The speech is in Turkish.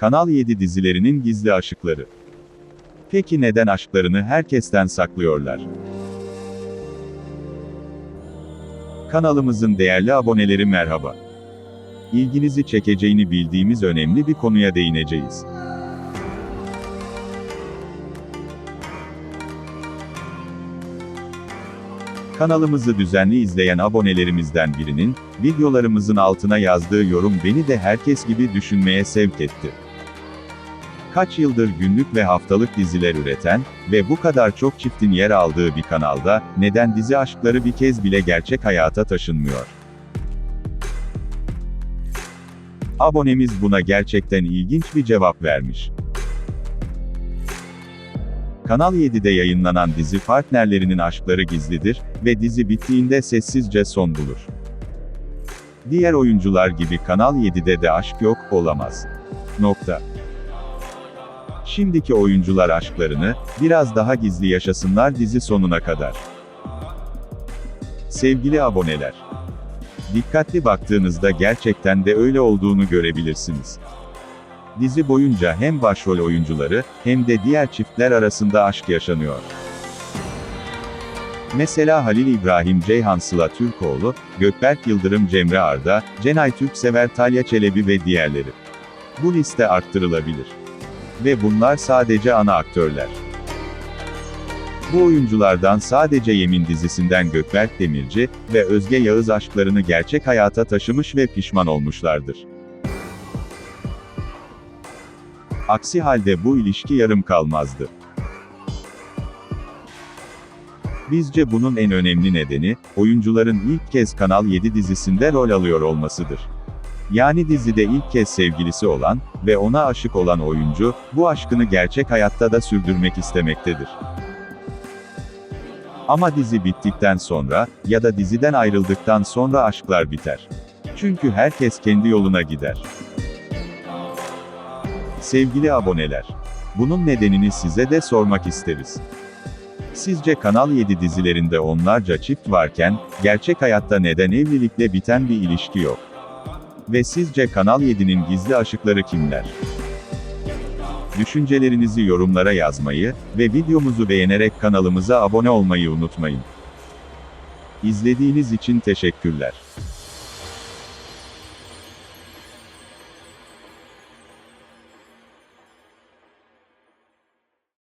Kanal 7 dizilerinin gizli aşıkları. Peki neden aşklarını herkesten saklıyorlar? Kanalımızın değerli aboneleri merhaba. İlginizi çekeceğini bildiğimiz önemli bir konuya değineceğiz. Kanalımızı düzenli izleyen abonelerimizden birinin, videolarımızın altına yazdığı yorum beni de herkes gibi düşünmeye sevk etti. Kaç yıldır günlük ve haftalık diziler üreten ve bu kadar çok çiftin yer aldığı bir kanalda, neden dizi aşkları bir kez bile gerçek hayata taşınmıyor? Abonemiz buna gerçekten ilginç bir cevap vermiş. Kanal 7'de yayınlanan dizi partnerlerinin aşkları gizlidir ve dizi bittiğinde sessizce son bulur. Diğer oyuncular gibi Kanal 7'de de aşk yok, olamaz. Nokta. Şimdiki oyuncular aşklarını, biraz daha gizli yaşasınlar dizi sonuna kadar. Sevgili aboneler. Dikkatli baktığınızda gerçekten de öyle olduğunu görebilirsiniz. Dizi boyunca hem başrol oyuncuları, hem de diğer çiftler arasında aşk yaşanıyor. Mesela Halil İbrahim Ceyhan Sıla Türkoğlu, Gökberk Yıldırım Cemre Arda, Cenay Türksever Talya Çelebi ve diğerleri. Bu liste arttırılabilir. Ve bunlar sadece ana aktörler. Bu oyunculardan sadece Yemin dizisinden Gökberk Demirci ve Özge Yağız aşklarını gerçek hayata taşımış ve pişman olmuşlardır. Aksi halde bu ilişki yarım kalmazdı. Bizce bunun en önemli nedeni, oyuncuların ilk kez Kanal 7 dizisinde rol alıyor olmasıdır. Yani dizide ilk kez sevgilisi olan ve ona aşık olan oyuncu, bu aşkını gerçek hayatta da sürdürmek istemektedir. Ama dizi bittikten sonra, ya da diziden ayrıldıktan sonra aşklar biter. Çünkü herkes kendi yoluna gider. Sevgili aboneler, bunun nedenini size de sormak isteriz. Sizce Kanal 7 dizilerinde onlarca çift varken, gerçek hayatta neden evlilikle biten bir ilişki yok? Ve sizce Kanal 7'nin gizli aşıkları kimler? Düşüncelerinizi yorumlara yazmayı ve videomuzu beğenerek kanalımıza abone olmayı unutmayın. İzlediğiniz için teşekkürler.